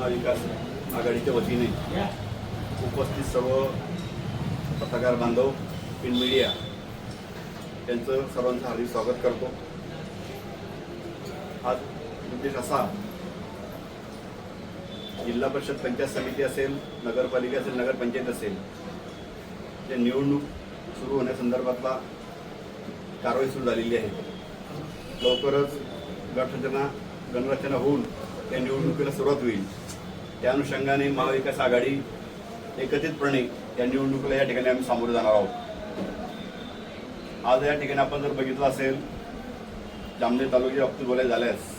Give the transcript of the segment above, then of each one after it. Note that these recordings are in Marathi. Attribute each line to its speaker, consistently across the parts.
Speaker 1: महाविकास आघाडीच्या वतीने उपस्थित सर्व पत्रकार बांधव प्रिंट मीडिया यांचं सर्वांचं हार्दिक स्वागत करतो. आज उद्देश असा जिल्हा परिषद पंचायत समिती असेल नगरपालिका असेल नगरपंचायत असेल ते निवडणूक सुरू होण्यासंदर्भातला कारवाई सुरू झालेली आहे. लवकरच गटरचना गणरचना होऊन या निवडणुकीला सुरुवात होईल. त्या अनुषंगाने महाविकास आघाडी एकत्रितपणे या निवडणुकीला या ठिकाणी आम्ही सामोरे जाणार आहोत. आज या ठिकाणी आपण जर बघितलं असेल जामनेर तालुक्याच्या बाबतीत बोलायला झाल्यास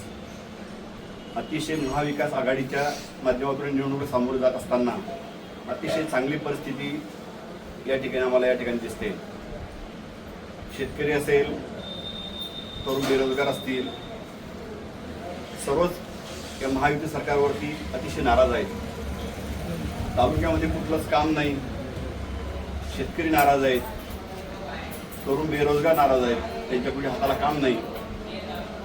Speaker 1: अतिशय महाविकास आघाडीच्या माध्यमातून निवडणूक सामोरे जात असताना अतिशय चांगली परिस्थिती या ठिकाणी आम्हाला या ठिकाणी दिसते. शेतकरी असेल तरुण बेरोजगार असतील सर्वच या महायुती सरकारवरती अतिशय नाराज आहेत. तालुक्यामध्ये कुठलंच काम नाही. शेतकरी नाराज आहेत. तरुण बेरोजगार नाराज आहेत. त्यांच्या कुठे हाताला काम नाही.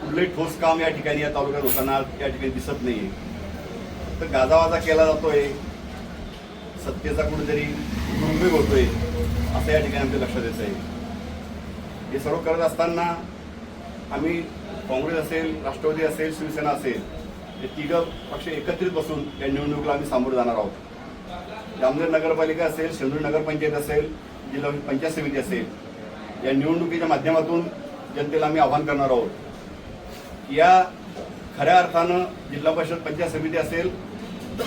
Speaker 1: कुठलंही ठोस काम या ठिकाणी या तालुक्यात होताना या ठिकाणी दिसत नाही आहे तर गाजावाजा केला जातोय. सत्तेचा कुठेतरी दुर्भेग होतोय असं या ठिकाणी आमच्या लक्षात येत आहे हे सर्व करत असताना आम्ही काँग्रेस असेल राष्ट्रवादी असेल शिवसेना असेल हे तिघं पक्ष एकत्रित बसून या निवडणुकीला आम्ही सामोरे जाणार आहोत. जामनेर नगरपालिका असेल शेंदूर नगरपंचायत असेल जिल्हा पंचायत समिती असेल या निवडणुकीच्या माध्यमातून जनतेला आम्ही आवाहन करणार आहोत. या खऱ्या अर्थानं जिल्हा परिषद पंचायत समिती असेल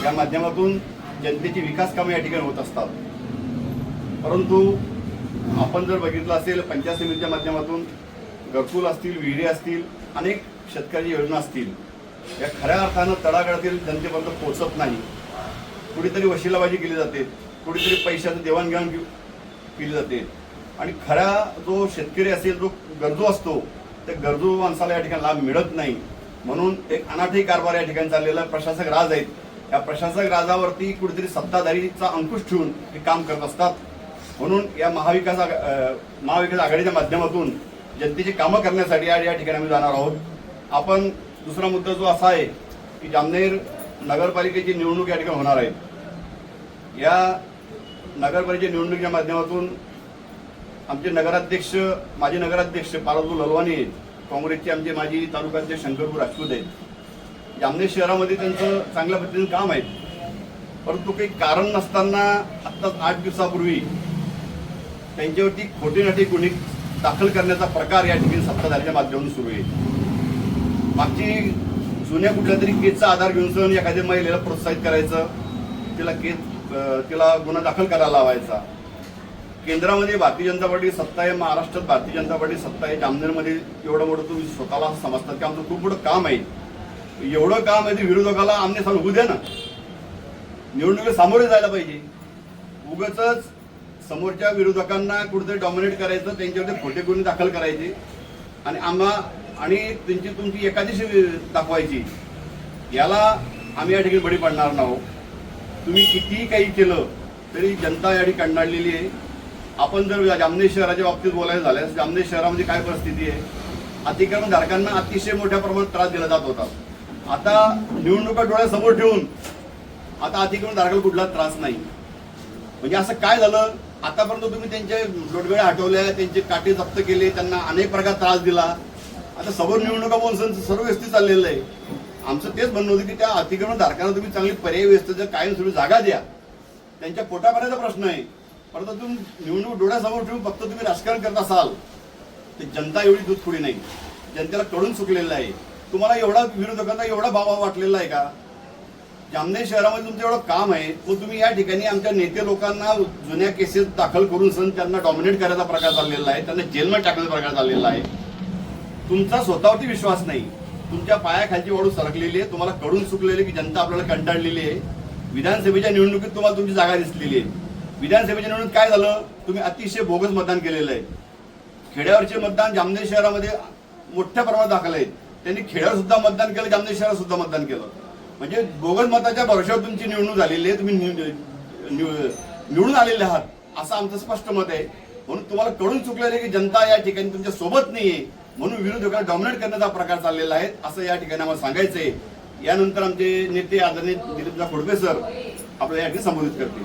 Speaker 1: या माध्यमातून जनतेची विकास कामं या ठिकाणी होत असतात. परंतु आपण जर बघितलं असेल पंचायत समितीच्या माध्यमातून घरकुल असतील विहिरी असतील अनेक शेतकरी योजना असतील या खऱ्या अर्थानं तळागाळातील जनतेपर्यंत पोचत नाही. कुठेतरी वशिलाबाजी केली जाते कुठेतरी पैशाचं देवाणघेवाण घेऊ- केली जाते. आणि खरा जो शेतकरी असेल जो गरजू असतो त्या गरजू माणसाला या ठिकाणी लाभ मिळत नाही. म्हणून एक अनाठी कारभार या ठिकाणी चाललेला प्रशासक राज आहेत. या प्रशासक राजावरती कुठेतरी सत्ताधारीचा अंकुश ठेवून हे काम करत असतात. म्हणून या महाविकास आघा- महाविकास आघाडीच्या माध्यमातून जनतेची कामं करण्यासाठी आज या ठिकाणी आम्ही जाणार आहोत. आपण दुसरा मुद्दा जो असा आहे की जामनेर नगरपालिकेची निवडणूक या ठिकाणी होणार आहे. या नगरपालिकेच्या निवडणुकीच्या माध्यमातून आमचे नगराध्यक्ष माजी नगराध्यक्ष पारदू ललवाणी आहेत. काँग्रेसचे आमचे माजी तालुकाध्यक्ष शंकरपूर राजपूत आहेत. जामनेर शहरामध्ये त्यांचं चांगल्या पद्धतीनं काम आहे. परंतु काही कारण नसताना आत्ताच आठ दिवसापूर्वी त्यांच्यावरती खोटी नाटी गुन्हे दाखल करण्याचा प्रकार या ठिकाणी सत्ताधाऱ्याच्या माध्यमातून सुरू आहे. मागची जुन्या कुठल्या तरी केसचा आधार घेऊन सण एखाद्या महिलेला प्रोत्साहित करायचं तिला केस तिला गुन्हा दाखल करायला लावायचा. केंद्रामध्ये भारतीय जनता पार्टी सत्ता आहे महाराष्ट्रात भारतीय जनता पार्टी सत्ता आहे जामनेरमध्ये एवढं मोठं तुम्ही स्वतःला समजतात की आमचं खूप मोठं काम आहे. एवढं काम आहे ते विरोधकाला आमने सांगू द्या ना. निवडणुकीला सामोरे जायला पाहिजे. उगच समोरच्या विरोधकांना कुठेतरी डॉमिनेट करायचं त्यांच्यावरती खोटे गुन्हे दाखल करायचे. आणि आम्हा आणि त्यांची तुमची एकादशी दाखवायची. याला आम्ही या ठिकाणी बळी पडणार नाहोत तुम्ही कितीही काही केलं तरी जनता या ठिकाणी कंडाळलेली आहे. आपण जर जामनेर शहराच्या बाबतीत बोलायचं झाल्यास जामनेर शहरामध्ये काय परिस्थिती आहे? अतिक्रमणधारकांना अतिशय मोठ्या प्रमाणात त्रास दिला जात होता. आता निवडणुका डोळ्यासमोर ठेवून आता अतिक्रमणधारकाला कुठला त्रास नाही. म्हणजे असं काय झालं? आतापर्यंत तुम्ही त्यांचे डोडगळे हटवल्या त्यांचे काटे जप्त केले त्यांना अनेक प्रकार त्रास दिला. आता समोर निवडणुका बोलून सर्व व्यवस्थित चाललेलं आहे. आमचं तेच म्हणणं होतं की त्या अतिक्रमणधारकांना तुम्ही चांगली पर्याय व्यवस्थेचं सुरू जागा द्या. त्यांच्या पोटापर्यंत प्रश्न आहे. परंतु तुम्ही निवडणूक डोळ्यासमोर ठेवून फक्त तुम्ही राजकारण करत असाल तर जनता एवढी दूध थोडी नाही. जनतेला कळून चुकलेलं आहे. तुम्हाला एवढा विरोधकांना एवढा भाव वाटलेला आहे का? जामनेर शहरामध्ये तुमचं एवढं काम आहे. मग तुम्ही या ठिकाणी आमच्या नेते लोकांना जुन्या केसेस दाखल करून सन त्यांना डॉमिनेट करायचा प्रकार चाललेला आहे. त्यांना जेलमध्ये टाकण्याचा प्रकार चाललेला आहे. तुमचा स्वतःवरती विश्वास नाही. तुमच्या पायाखालची वाढू सरकलेली आहे. तुम्हाला कडून चुकलेली की जनता आपल्याला कंटाळलेली आहे. विधानसभेच्या निवडणुकीत तुम्हाला तुमची जागा दिसलेली आहे. विधानसभेच्या निवडणुकीत काय झालं? तुम्ही अतिशय बोगस मतदान केलेलं आहे. खेड्यावरचे मतदान जामनेर शहरामध्ये मोठ्या प्रमाणात दाखल आहेत त्यांनी खेड्यावर सुद्धा मतदान केलं जामनेर शहरात सुद्धा मतदान केलं. म्हणजे बोगस मताच्या भरोश्यावर तुमची निवडणूक झालेली आहे तुम्ही निव- निव- निवडून आलेले आहात असं आमचं स्पष्ट मत आहे. म्हणून तुम्हाला कळून चुकलेलं आहे की जनता या ठिकाणी तुमच्यासोबत नाहीये. म्हणून विरोधकांना डॉमिनेट करण्याचा प्रकार चाललेला आहे असं या ठिकाणी आम्हाला सांगायचंय. यानंतर आमचे नेते आदरणीय दिलीपदा खोडके सर आपल्याला या ठिकाणी संबोधित करतील.